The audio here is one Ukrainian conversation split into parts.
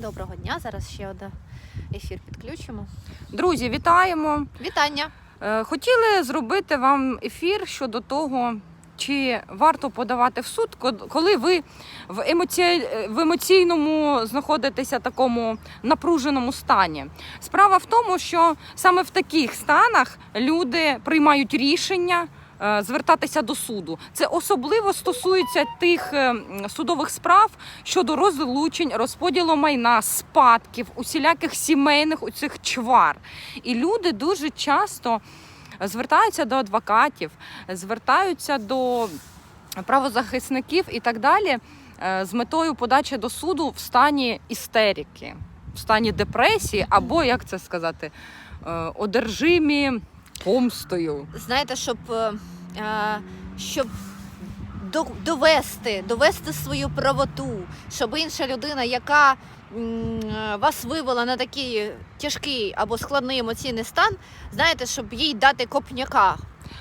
Доброго дня. Зараз ще один ефір підключимо. Друзі, вітаємо! Вітання. Е, Хотіли зробити вам ефір щодо того, чи варто подавати в суд, ко- коли ви в, емоці... в емоційному знаходитеся такому напруженому стані. Справа в тому, що саме в таких станах люди приймають рішення. Е, Звертатися до суду це особливо стосується тих е, судових справ щодо розлучень, розподілу майна, спадків, усіляких сімейних у цих чвар. І люди дуже часто звертаються до адвокатів, звертаються до правозахисників і так далі е, з метою подачі до суду в стані істерики, в стані депресії, або як це сказати, одержимі помстою. Знаєте, щоб, щоб довести, довести свою правоту, щоб інша людина, яка е, вас вивела на такий тяжкий або складний емоційний стан, знаєте, щоб їй дати копняка.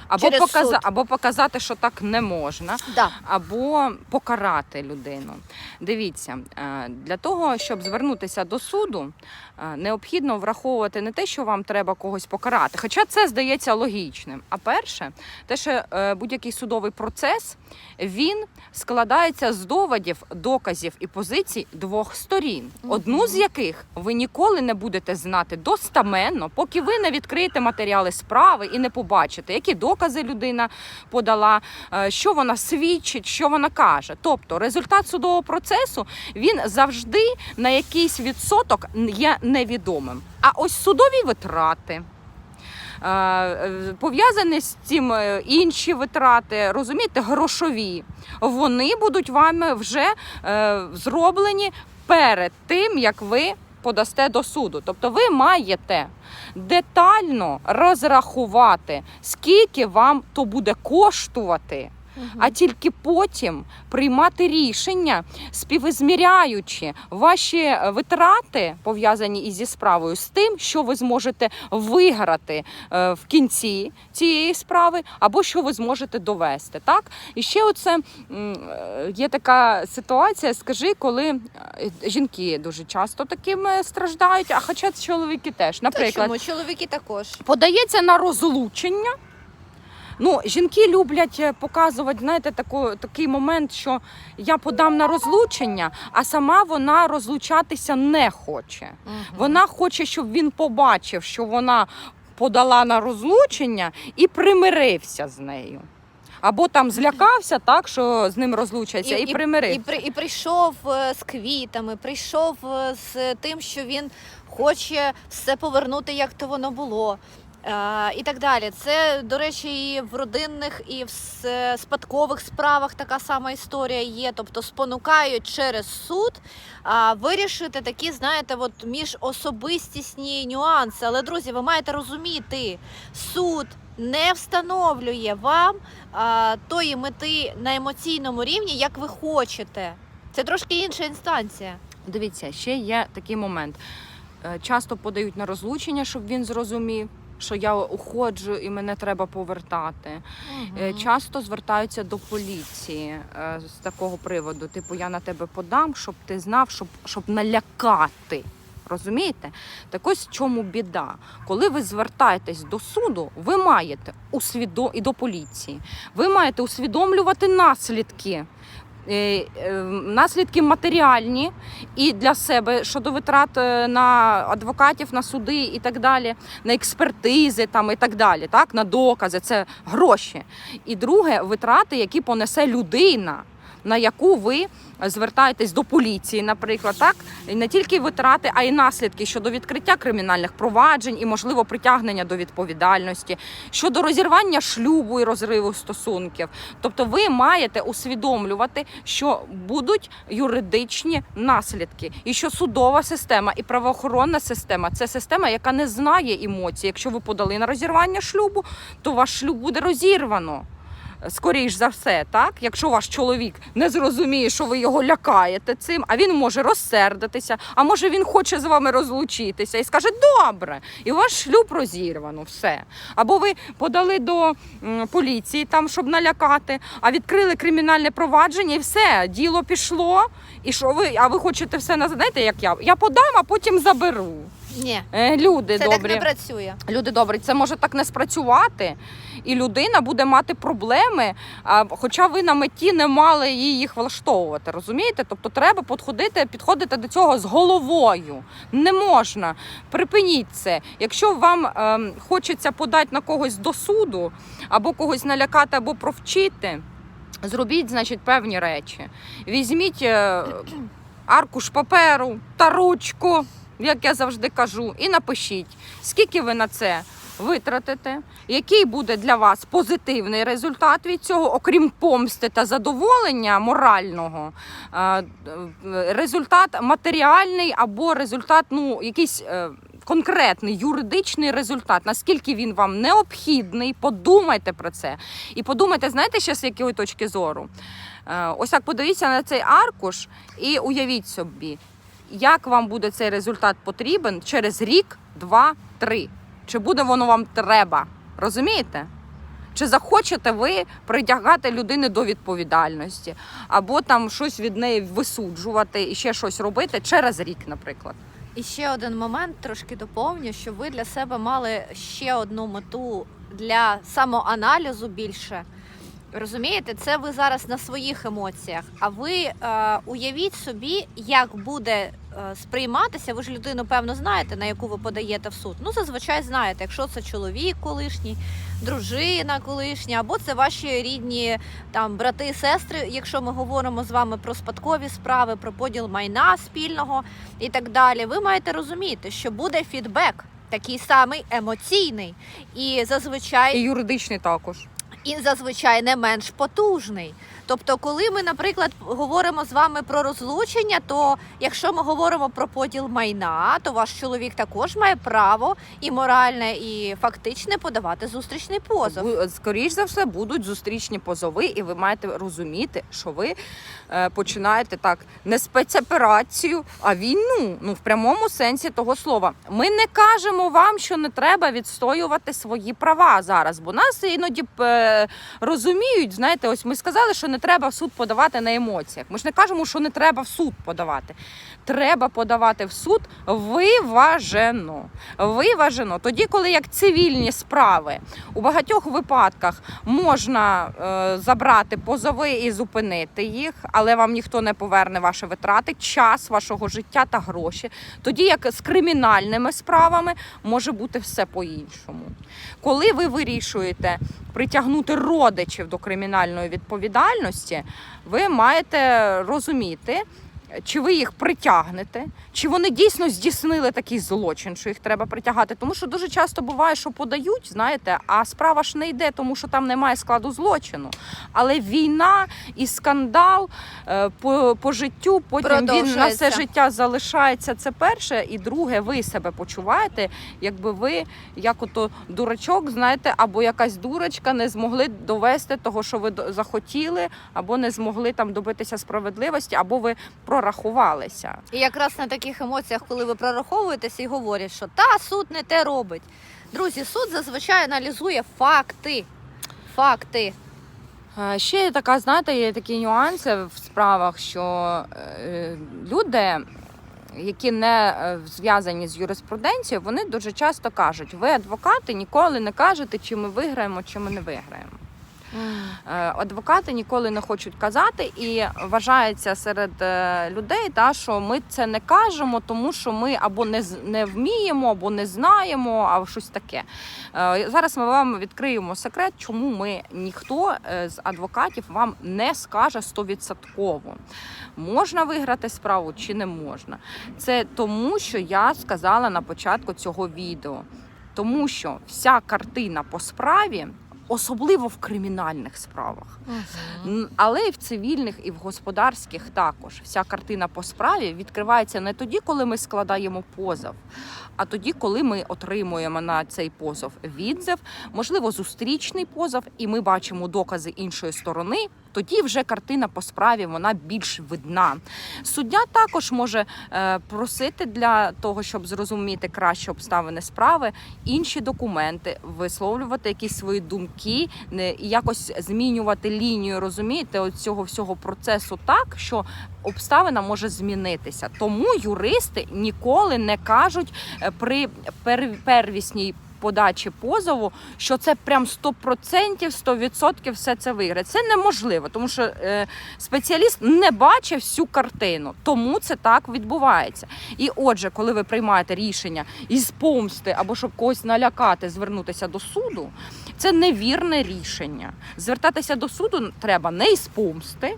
Або, Через показа... суд. або показати, що так не можна. Да. або покарати людину. Дивіться, е, для того, щоб звернутися до суду, е, необхідно враховувати не те, що вам треба когось покарати, хоча це здається логічним. А перше, те, що е, будь-який судовий процес він складається з доводів, доказів і позицій двох сторін, одну з яких ви ніколи не будете знати достаменно, поки ви не відкриєте матеріали справи і не побачите, які докази людина подала, е, що вона свідчить, що вона каже. Тобто результат судового процесу він завжди на якийсь відсоток є невідомим. А ось судові витрати. е, е, Пов'язані з цим інші витрати, розумієте, грошові. Вони будуть вами вже зроблені перед тим, як ви подасте до суду. Тобто ви маєте детально розрахувати, скільки вам то буде коштувати, а тільки потім приймати рішення, співізміряючи ваші е, витрати, пов'язані із зі справою, з тим, що ви зможете виграти е, в кінці цієї справи, або що ви зможете довести. Так? І ще оце е, є така ситуація, скажи, коли жінки дуже часто таким страждають, а хоча чоловіки теж, наприклад, чому? Чоловіки також. подається на розлучення. Ну, жінки люблять е, показувати, знаєте, таку, такий момент, що я подам на розлучення, а сама вона розлучатися не хоче. Мгм. Вона хоче, щоб він побачив, що вона подала на розлучення і примирився з нею. Або там злякався, так, що з ним розлучаться, і, примирився. І, при, і прийшов е, з квітами, прийшов е, з тим, що він хоче все повернути, як то воно було. Е, і так далі. Це, до речі, і в родинних, і в спадкових справах така сама історія є. Тобто спонукають через суд вирішити такі, знаєте, от міжособистісні нюанси. Але, друзі, ви маєте розуміти, суд не встановлює вам тої мети на емоційному рівні, як ви хочете. Це трошки інша інстанція. Дивіться, ще є такий момент. Е, Часто подають на розлучення, щоб він зрозумів, що я уходжу і мене треба повертати. Е, Часто звертаються до поліції е, з такого приводу. Типу, я на тебе подам, щоб ти знав, щоб, щоб налякати. Розумієте? Так ось в чому біда. Коли ви звертаєтесь до суду, ви маєте усвідо... і до поліції, ви маєте усвідомлювати наслідки. Е, е, Наслідки матеріальні і для себе щодо витрат е, на адвокатів, на суди і так далі, на експертизи там і так далі, так? На докази, це гроші. І друге, витрати, які понесе людина, на яку ви звертаєтесь до поліції, наприклад, так і не тільки витрати, а й наслідки щодо відкриття кримінальних проваджень і, можливо, притягнення до відповідальності, щодо розірвання шлюбу і розриву стосунків. Тобто, ви маєте усвідомлювати, що будуть юридичні наслідки, і що судова система і правоохоронна система це система, яка не знає емоцій. Якщо ви подали на розірвання шлюбу, то ваш шлюб буде розірвано. Скоріш за все, так, якщо ваш чоловік не зрозуміє, що ви його лякаєте цим, а він може розсердитися, а може він хоче з вами розлучитися і скаже добре, і ваш шлюб розірвано, все. Або ви подали до поліції, там, щоб налякати, а відкрили кримінальне провадження, і все, діло пішло. І що ви, а ви хочете все на як я? Я подам, а потім заберу. Ні, Е, люди це добрі. так не працює. Люди добрі, це може так не спрацювати, і людина буде мати проблеми, а, хоча ви на меті не мали її їх влаштовувати. Розумієте? Тобто треба підходити, підходити до цього з головою. Не можна. Припиніть це. Якщо вам ем, хочеться подати на когось до суду, або когось налякати, або провчити. Зробіть, значить, певні речі. Візьміть е, аркуш паперу та ручку, як я завжди кажу, і напишіть, скільки ви на це витратите, який буде для вас позитивний результат від цього, окрім помсти та задоволення морального, е, результат матеріальний або результат, ну, якийсь. е, Конкретний юридичний результат, наскільки він вам необхідний, подумайте про це. І подумайте, знаєте, ще з якої точки зору? Е, Ось так подивіться на цей аркуш і уявіть собі, як вам буде цей результат потрібен через рік, два, три. Чи буде воно вам треба? Розумієте? Чи захочете ви притягати людини до відповідальності, або там щось від неї висуджувати і ще щось робити через рік, наприклад? І ще один момент трошки доповню, що ви для себе мали ще одну мету для самоаналізу більше. Розумієте, це ви зараз на своїх емоціях. А ви е, уявіть собі, як буде сприйматися. Ви ж людину, певно, знаєте, на яку ви подаєте в суд. Ну, зазвичай знаєте, якщо це чоловік колишній, дружина колишня, або це ваші рідні там брати і сестри, якщо ми говоримо з вами про спадкові справи, про поділ майна спільного і так далі. Ви маєте розуміти, що буде фідбек. Такий самий емоційний і зазвичай І юридичний також. і зазвичай не менш потужний. Тобто, коли ми, наприклад, говоримо з вами про розлучення, то якщо ми говоримо про поділ майна, то ваш чоловік також має право і моральне, і фактичне подавати зустрічний позов. Бу- Скоріш за все будуть зустрічні позови, і ви маєте розуміти, що ви е, починаєте так не спецоперацію, а війну. Ну в прямому сенсі того слова. Ми не кажемо вам, що не треба відстоювати свої права зараз, бо нас іноді е, розуміють. Знаєте, ось ми сказали, що не треба в суд подавати на емоціях. Ми ж не кажемо, що не треба в суд подавати. Треба подавати в суд виважено. Виважено. Тоді, коли як цивільні справи у багатьох випадках можна е, забрати позови і зупинити їх, але вам ніхто не поверне ваші витрати, час вашого життя та гроші. Тоді як з кримінальними справами може бути все по-іншому. Коли ви вирішуєте притягнути родичів до кримінальної відповідальності, ви маєте розуміти. Чи ви їх притягнете, чи вони дійсно здійснили такий злочин, що їх треба притягати? Тому що дуже часто буває, що подають, знаєте, а справа ж не йде, тому що там немає складу злочину. Але війна і скандал е, по, по життю, потім він на все життя залишається. Це перше, і друге, ви себе почуваєте, якби ви як ото дурачок, знаєте, або якась дурочка не змогли довести того, що ви захотіли, або не змогли там добитися справедливості, або ви прорахувалися. І якраз на таких емоціях, коли ви прораховуєтеся і говорять, що та суд не те робить. Друзі, суд зазвичай аналізує факти. Факти. Е, Ще є така, знаєте, є такі нюанси в справах, що е, люди, які не е, зв'язані з юриспруденцією, вони дуже часто кажуть: ви адвокати ніколи не кажете, чи ми виграємо, чи ми не виграємо. Е, Адвокати ніколи не хочуть казати, і вважається серед е, людей, та що ми це не кажемо, тому що ми або не не вміємо, або не знаємо, або щось таке. Е, Зараз ми вам відкриємо секрет, чому ми ніхто з адвокатів вам не скаже стовідсотково, можна виграти справу чи не можна. Це тому, що я сказала на початку цього відео. Тому що вся картина по справі особливо в кримінальних справах. Н- Але і в цивільних, і в господарських також вся картина по справі відкривається не тоді, коли ми складаємо позов, а тоді, коли ми отримуємо на цей позов відзив, можливо, зустрічний позов, і ми бачимо докази іншої сторони. Тоді вже картина по справі вона більш видна. Суддя також може е, просити для того, щоб зрозуміти краще обставини справи, інші документи, висловлювати якісь свої думки, не якось змінювати лінію, розумієте, от цього всього процесу так, що обставина може змінитися. Тому юристи ніколи не кажуть е, при первісній. Подачі позову, що це прям 100%, 100% все це виграє. Це неможливо, тому що е, спеціаліст не бачив всю картину, тому це так відбувається. І отже, коли ви приймаєте рішення із помсти або щоб когось налякати, звернутися до суду, це невірне рішення. Звертатися до суду треба не із помсти,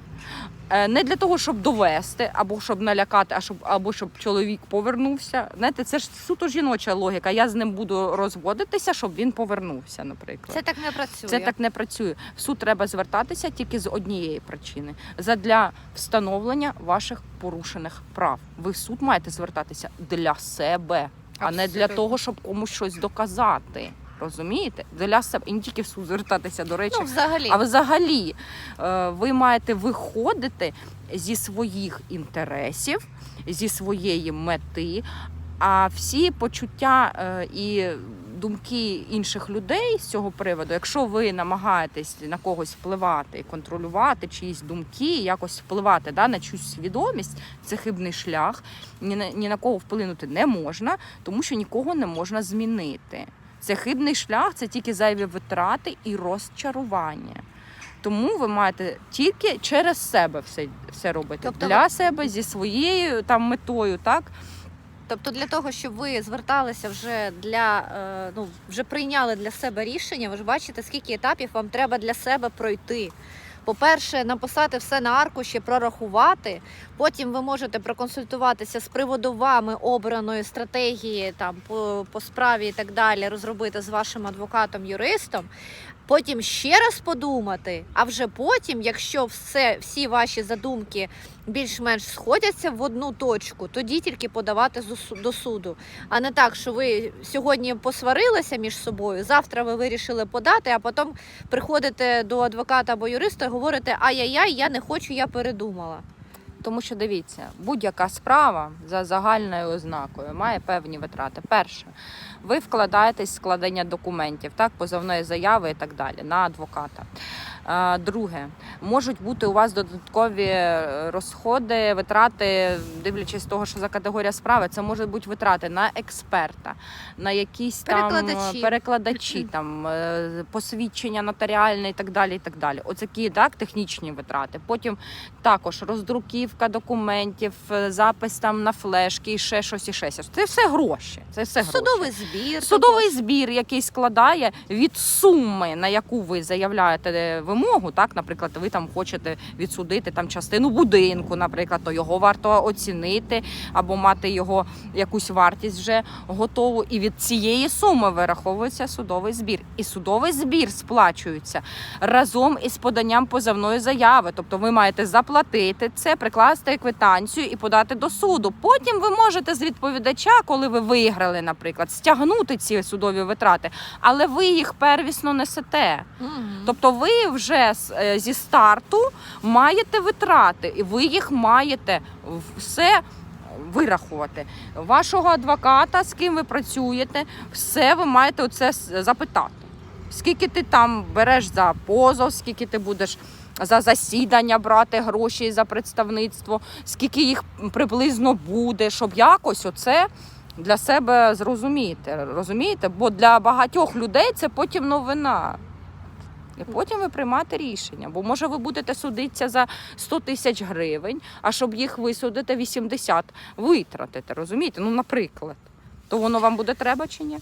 не для того, щоб довести, або щоб налякати, а щоб або щоб чоловік повернувся. Знаєте, це ж суто жіноча логіка. Я з ним буду розводитися, щоб він повернувся, наприклад. Це так не працює. Це так не працює. В суд треба звертатися тільки з однієї причини задля встановлення ваших порушених прав. Ви в суд маєте звертатися для себе, а не для того, щоб комусь щось доказати. Розумієте? Для себе і не тільки в суд звертатися, до речі, Ну, взагалі. а взагалі е, ви маєте виходити зі своїх інтересів, зі своєї мети. А всі почуття е, і думки інших людей з цього приводу, якщо ви намагаєтесь на когось впливати контролювати чиїсь думки, якось впливати да, на чиюсь свідомість, це хибний шлях. Ні на, ні на кого вплинути не можна, тому що нікого не можна змінити. Це хибний шлях, це тільки зайві витрати і розчарування. Тому ви маєте тільки через себе все, все робити Тобто для себе зі своєю там метою, так Тобто для того, щоб ви зверталися вже для е, ну вже прийняли для себе рішення, ви ж бачите, скільки етапів вам треба для себе пройти. По-перше, написати все на аркуші, прорахувати. Потім ви можете проконсультуватися з приводу вами обраної стратегії там по, по справі і так далі, розробити з вашим адвокатом-юристом. Потім ще раз подумати, а вже потім, якщо все, всі ваші задумки більш-менш сходяться в одну точку, тоді тільки подавати до суду. А не так, що ви сьогодні посварилися між собою, завтра ви вирішили подати, а потім приходите до адвоката або юриста і говорите: ай-яй-яй, я не хочу, я передумала. Тому що дивіться, будь-яка справа за загальною ознакою має певні витрати. Перше, ви вкладаєтесь в складення документів, так, позовної заяви і так далі на адвоката. Друге, можуть бути у вас додаткові е, розходи, витрати, дивлячись того, що за категорія справи, це можуть бути витрати на експерта, на якісь там Перекладачі. е, перекладачі, там е, посвідчення нотаріальне і так далі. І так далі. Оцякі так, технічні витрати. Потім також роздруківка документів, е, запис там на флешки, і ще щось, і ще щось. Це все гроші. Це все гроші. Судовий збір. Судовий збір, який складає від суми, на яку ви заявляєте вимогу, так, наприклад, ви там хочете відсудити там частину будинку, наприклад, то його варто оцінити або мати його якусь вартість вже готову. І від цієї суми вираховується судовий збір. І судовий збір сплачується разом із поданням позовної заяви. Тобто ви маєте заплатити це, прикласти квитанцію і подати до суду. Потім ви можете з відповідача, коли ви виграли, наприклад, стягнути ці судові витрати, але ви їх первісно несете. Тобто ви вже з- е, зі старту маєте витрати, і ви їх маєте все вирахувати. Вашого адвоката, з ким ви працюєте, все ви маєте оце запитати. Скільки ти там береш за позов, скільки ти будеш за засідання брати гроші за представництво, скільки їх приблизно буде, щоб якось оце для себе зрозуміти. Розумієте? Бо для багатьох людей це потім новина. І потім ви приймаєте рішення. Бо може ви будете судитися за 100 тисяч гривень, а щоб їх висудити 80 витратите, розумієте? Ну, наприклад. То воно вам буде треба чи ні?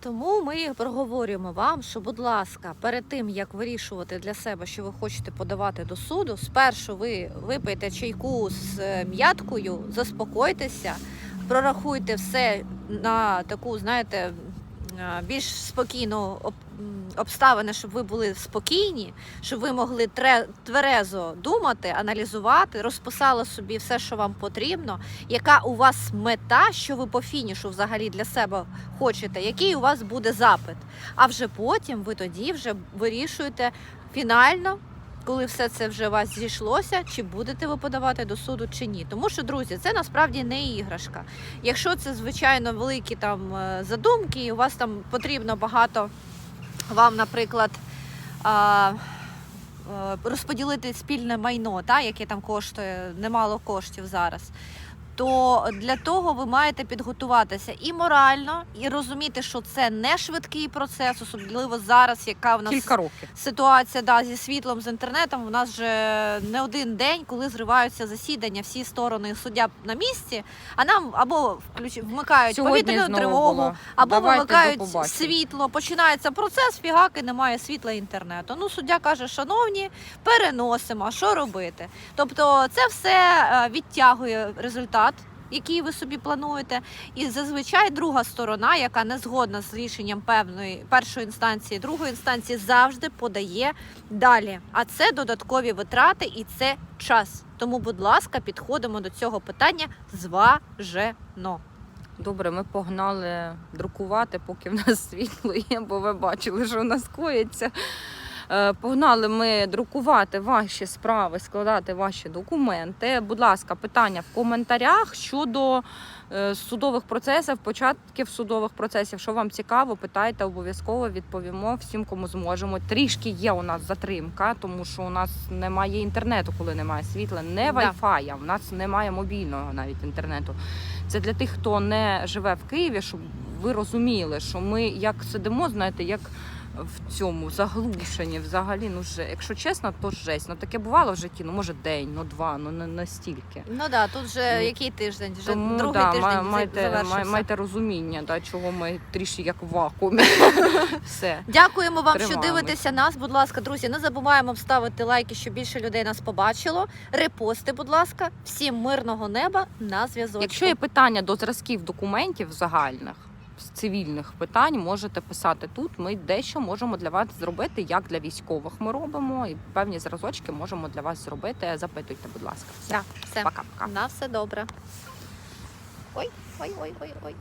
Тому ми проговорюємо вам, що, будь ласка, перед тим як вирішувати для себе, що ви хочете подавати до суду, спершу ви випийте чайку з е, м'яткою, заспокойтеся, прорахуйте все на таку, знаєте, більш спокійну об- обставини, щоб ви були спокійні, щоб ви могли тверезо думати, аналізувати, розписали собі все, що вам потрібно, яка у вас мета, що ви по фінішу взагалі для себе хочете, який у вас буде запит. А вже потім ви тоді вже вирішуєте фінально. Коли все це вже у вас зійшлося, чи будете ви подавати до суду чи ні. Тому що, друзі, це насправді не іграшка. Якщо це звичайно великі там е, задумки, і у вас там потрібно багато вам, наприклад, е, розподілити спільне майно, та, яке там коштує немало коштів зараз. То для того ви маєте підготуватися і морально, і розуміти, що це не швидкий процес, особливо зараз, яка в нас Кілька років. ситуація да, зі світлом, з інтернетом. У нас вже не один день, коли зриваються засідання, всі сторони суддя на місці, а нам або включ... вмикають Сьогодні повітряну тривогу, або Давайте, вимикають світло. Починається процес, фігак і немає світла і інтернету. Ну, суддя каже, шановні, переносимо. А Що робити? Тобто, це все е, відтягує результат. Який ви собі плануєте, і зазвичай друга сторона, яка не згодна з рішенням певної першої інстанції, другої інстанції, завжди подає далі. А це додаткові витрати і це час. Тому, будь ласка, підходимо до цього питання зважено. Добре, ми погнали друкувати, поки в нас світло є, бо ви бачили, що у нас коїться. Е, Погнали ми друкувати ваші справи, складати ваші документи. Будь ласка, питання в коментарях щодо е, судових процесів, початків судових процесів. Що вам цікаво, питайте, обов'язково відповімо всім, кому зможемо. Трішки є у нас затримка, тому що у нас немає інтернету, коли немає світла, не вайфая, у нас немає мобільного навіть інтернету. Це для тих, хто не живе в Києві, щоб ви розуміли, що ми як сидимо, знаєте, як в цьому заглушені взагалі. Ну вже, якщо чесно, то жесть. Ну таке бувало в житті, ну може день, ну два, ну не настільки. Ну да, тут вже Ну, який тиждень? Вже Тому другий да, тиждень ма- за- майте, завершився. май- майте розуміння, да, чого ми трішки як в вакуумі. Все. Дякуємо вам, що Тримаємось. дивитеся нас. Будь ласка, друзі, не забуваємо вставити лайки, щоб більше людей нас побачило. Репости, будь ласка, всім мирного неба на зв'язок. Якщо є питання до зразків документів загальних. З цивільних питань можете писати тут. Ми дещо можемо для вас зробити, як для військових ми робимо, і певні зразочки можемо для вас зробити. Запитуйте, будь ласка. Все, Да, все. пока-пока. На все добре. Ой, ой, ой, ой, ой.